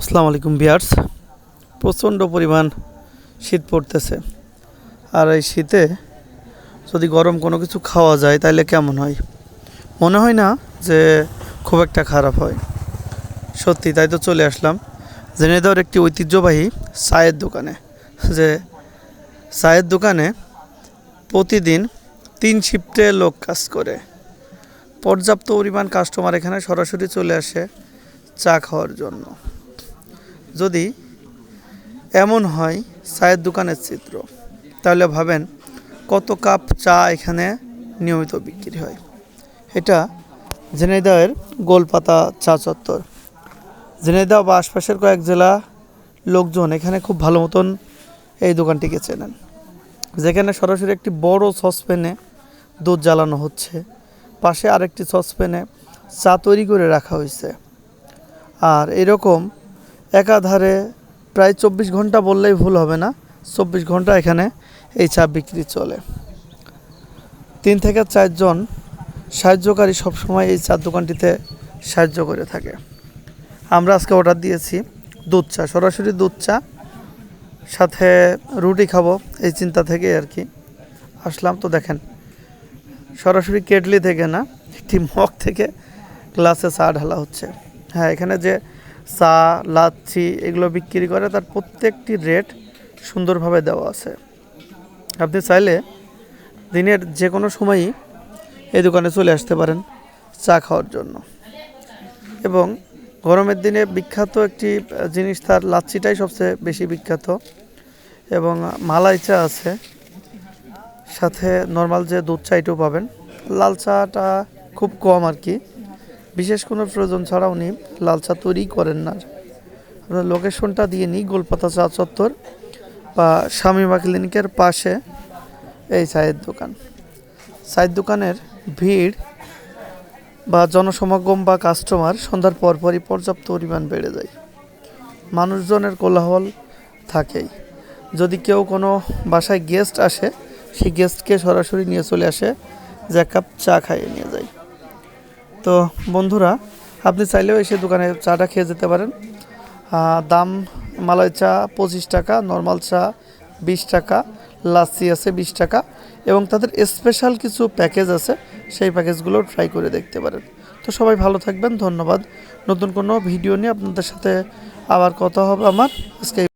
আসসালামু আলাইকুম বিয়ার্স প্রচণ্ড পরিমাণ শীত পড়তেছে। আর এই শীতে যদি গরম কোনো কিছু খাওয়া যায়, তাহলে কেমন হয়? মনে হয় না যে খুব একটা খারাপ হয়। সত্যি, তাই তো চলে আসলাম। জেনেদার একটি ঐতিহ্যবাহী চায়ের দোকানে। যে চায়ের দোকানে প্রতিদিন তিন শিফটে লোক কাজ করে। পর্যাপ্ত পরিমাণ কাস্টমার এখানে সরাসরি চলে আসে চা খাওয়ার জন্য। যদি এমন হয় চায়ের দোকানের চিত্র, তাহলে ভাবেন কত কাপ চা এখানে নিয়মিত বিক্রি হয়। এটা ঝিনাইদহের গোলপাতা চা চত্বর। ঝিনাইদহ বা আশপাশের কয়েক জেলা লোকজন এখানে খুব ভালো মতন এই দোকানটিকে চেনেন, যেখানে সরাসরি একটি বড় সসপ্যানে দুধ জ্বালানো হচ্ছে। পাশে আরেকটি সসপ্যানে চা তৈরি করে রাখা হয়েছে। আর এরকম একাধারে প্রায় চব্বিশ ঘণ্টা বললেই ভুল হবে না। চব্বিশ ঘণ্টা এখানে এই চা বিক্রি চলে। তিন থেকে চারজন সাহায্যকারী সবসময় এই চার দোকানটিতে সাহায্য করে থাকে। আমরা আজকে অর্ডার দিয়েছি দুধ চা, সরাসরি দুধ চা, সাথে রুটি খাব এই চিন্তা থেকে আর কি। আসলাম তো দেখেন, সরাসরি কেটলি থেকে না, একটি মগ থেকে গ্লাসে চা ঢালা হচ্ছে। হ্যাঁ এখানে যে চা, লাচ্ছি এগুলো বিক্রি করে তার প্রত্যেকটি রেট সুন্দরভাবে দেওয়া আছে। আপনি চাইলে দিনের যে কোনো সময়ই এই দোকানে চলে আসতে পারেন চা খাওয়ার জন্য। এবং গরমের দিনে বিখ্যাত একটি জিনিস তার লাচ্ছিটাই সবচেয়ে বেশি বিখ্যাত। এবং মালাই চা আছে, সাথে নর্মাল যে দুধ চা এটাও পাবেন। লাল চাটা খুব কম আর কি। বিশেষ কোনো প্রয়োজন ছাড়া উনি লাল চা তৈরি করেন না। আপনার লোকেশনটা দিয়ে নিই গোলপাতা চা চত্বর বা শামিমা ক্লিনিকের পাশে এই চায়ের দোকান। চায়ের দোকানের ভিড় বা জনসমাগম বা কাস্টমার সন্ধ্যার পরপরই পর্যাপ্ত পরিমাণ বেড়ে যায়। মানুষজনের কোলাহল থাকেই। যদি কেউ কোনো বাসায় গেস্ট আসে, সেই গেস্টকে সরাসরি নিয়ে চলে আসে, যে কাপ চা খাইয়ে নিয়ে যায়। তো বন্ধুরা, আপনি চাইলেও এসে দোকানে চাটা খেয়ে যেতে পারেন। দাম মালাই চা পঁচিশ টাকা, নর্মাল চা বিশ টাকা, লাচ্ছি আছে বিশ টাকা এবং তাদের স্পেশাল কিছু প্যাকেজ আছে, সেই প্যাকেজগুলো ট্রাই করে দেখতে পারেন। তো সবাই ভালো থাকবেন, ধন্যবাদ। নতুন কোনো ভিডিও নিয়ে আপনাদের সাথে আবার কথা হবে আমার। আজকে